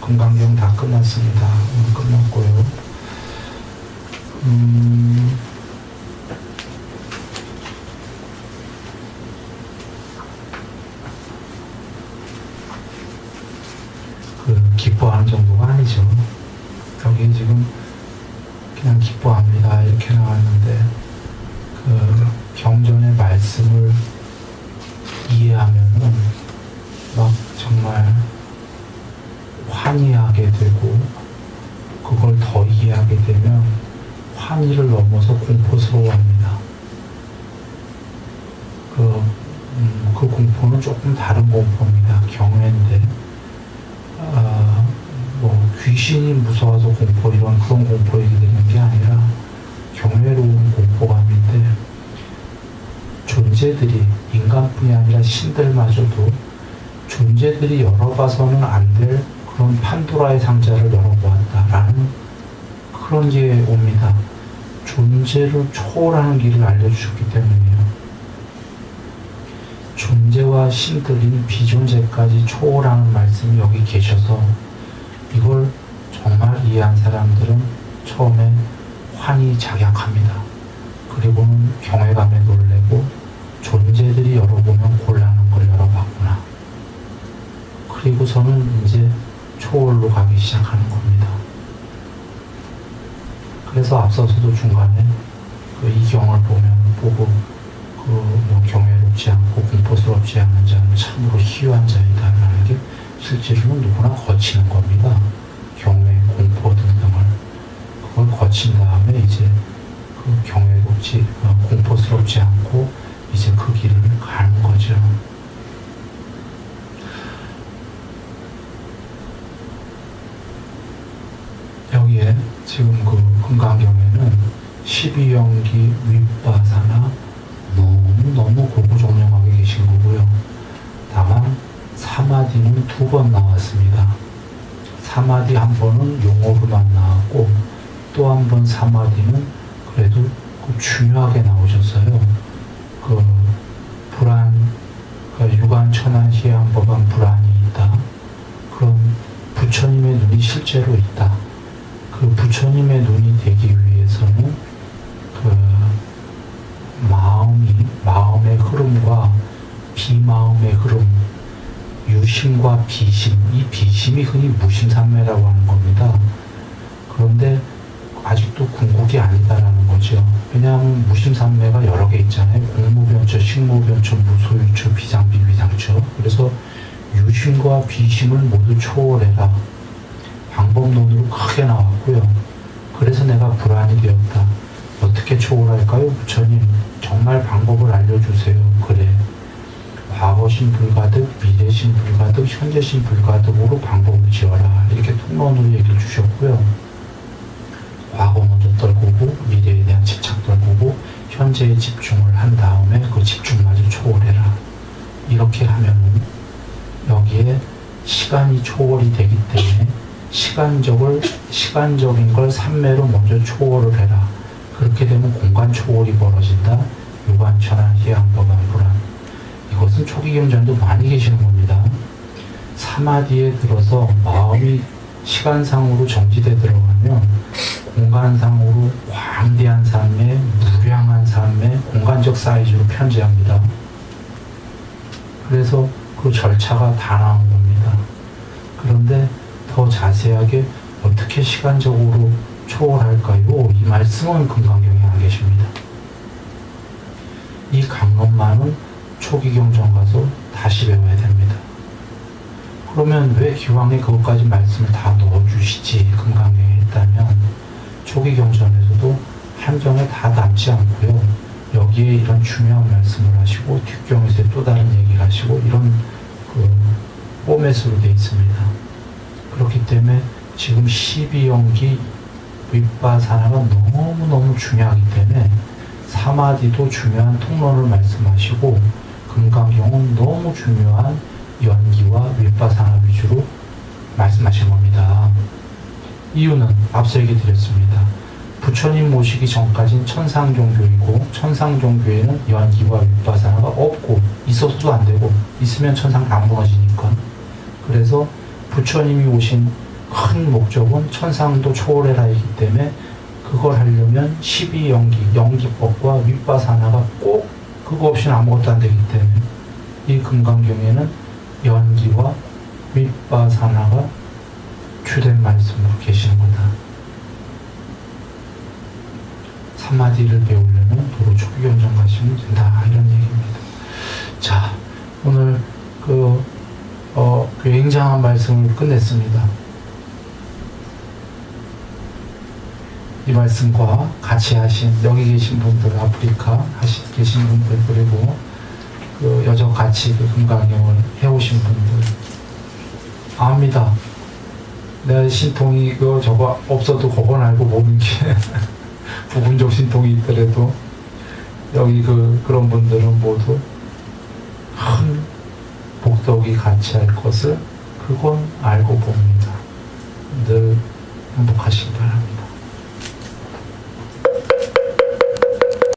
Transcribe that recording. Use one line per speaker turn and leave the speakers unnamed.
금강경 다 끝났습니다. 오늘 끝났고요. 음, 그 기뻐하는 정도가 아니죠. 여기 지금 그냥 기뻐합니다 이렇게 나왔는데 그 경전의 말씀을 이해하면은 막 정말 환희하게 되고 그걸 더 이해하게 되면 환희를 넘어서 공포스러워합니다. 그, 음, 그 공포는 조금 다른 공포입니다. 경외인데 아, 뭐 귀신이 무서워서 공포 이런 그런 공포 얘기되는 게 아니라 경외로운 공포감인데 존재들이 인간뿐이 아니라 신들마저도 존재들이 열어봐서는 안될 그런 판도라의 상자를 열어보았다라는 그런 게 옵니다. 존재를 초월하는 길을 알려주셨기 때문이에요. 존재와 신들인 비존재까지 초월하는 말씀이 여기 계셔서 이걸 정말 이해한 사람들은 처음에 환히 작약합니다. 그리고는 경외감에 놀래고 존재들이 열어보면 곤란한 걸 열어봤구나. 그리고서는 이제 초월로 가기 시작하는 겁니다. 그래서 앞서서도 중간에 그 이경을 보면 보고 그뭐 경외롭지 않고 공포스럽지 않은 자는 참으로 희유한 자이다라는 게 실제로는 누구나 거치는 겁니다. 경외, 공포 등등을 그걸 거친 다음에 이제 그 경외롭지 어, 공포스럽지 않고 이제 그 길을 가는 거죠. 여기에 지금 그 금강경에는 12연기 윗바사나 너무너무 고구정령하게 계신 거고요. 다만 사마디는 두 번 나왔습니다. 사마디 한 번은 용어로만 나왔고 또 한 번 사마디는 그래도 그 중요하게 나오셨어요. 그 불안, 그 유관천안 희양법안 불안이 있다. 그럼 부처님의 눈이 실제로 있다. 그 부처님의 눈이 되기 위해서는 그 마음이 마음의 흐름과 비마음의 흐름, 유심과 비심, 이 비심이 흔히 무심산매라고 하는 겁니다. 그런데 아직도 궁극이 아니다라는 거죠. 왜냐하면 무심산매가 여러 개 있잖아요. 공무변처, 식무변처, 무소유처, 비장비, 비장처. 그래서 유심과 비심을 모두 초월해라. 방법론으로 크게 나왔고요. 그래서 내가 불안이 되었다. 어떻게 초월할까요? 부처님, 정말 방법을 알려주세요. 그래. 과거신 불가득, 미래신 불가득, 현재신 불가득으로 방법을 지어라. 이렇게 통론으로 얘기를 주셨고요. 과거 먼저 떨구고, 미래에 대한 집착 떨구고, 현재에 집중을 한 다음에 그 집중마저 초월해라. 이렇게 하면은 여기에 시간이 초월이 되기 때문에 시간적을, 시간적인 걸 삼매로 먼저 초월을 해라. 그렇게 되면 공간 초월이 벌어진다. 유관천한 희양법안 불안. 이것은 초기 경전도 많이 계시는 겁니다. 사마디에 들어서 마음이 시간상으로 정지돼 들어가면 공간상으로 광대한 삶에 무량한 삶에 공간적 사이즈로 편지합니다. 그래서 그 절차가 다 나온 겁니다. 그런데 더 자세하게 어떻게 시간적으로 초월할까요? 이 말씀은 금강경에 안 계십니다. 이 강론만은 초기 경전 가서 다시 배워야 됩니다. 그러면 왜 기왕에 그것까지 말씀을 다 넣어주시지 금강경에 있다면 초기 경전에서도 한정에 다 남지 않고요. 여기에 이런 중요한 말씀을 하시고 뒷경에서 또 다른 얘기를 하시고 이런 그 포맷으로 되어 있습니다. 그렇기 때문에 지금 12연기 윗바사나가 너무너무 중요하기 때문에 사마디도 중요한 통론을 말씀하시고 금강경은 너무 중요한 연기와 윗바사나 위주로 말씀하신 겁니다. 이유는 앞서 얘기 드렸습니다. 부처님 모시기 전까지는 천상종교이고 천상종교에는 연기와 윗바사나가 없고 있어서도 안 되고 있으면 천상 다 무너지니까 그래서 부처님이 오신 큰 목적은 천상도 초월해라이기 때문에 그걸 하려면 12연기, 연기법과 윗바사나가 꼭 그거 없이는 아무것도 안 되기 때문에 이 금강경에는 연기와 윗바사나가 주된 말씀으로 계시는 거다. 사마디를 배우려면 도로 초기경전 가시면 된다. 이런 얘기입니다. 자, 오늘 그, 어, 굉장한 말씀을 끝냈습니다. 이 말씀과 같이 하신, 여기 계신 분들, 아프리카 계신 분들, 그리고 그 여저 같이 그 금강경을 해오신 분들, 압니다. 내 신통이 그 저거 없어도 그건 알고 보는 게 부분적 신통이 있더라도 여기 그 그런 분들은 모두 큰 복덕이 같이 할 것을 그건 알고 봅니다. 늘 행복하시기 바랍니다.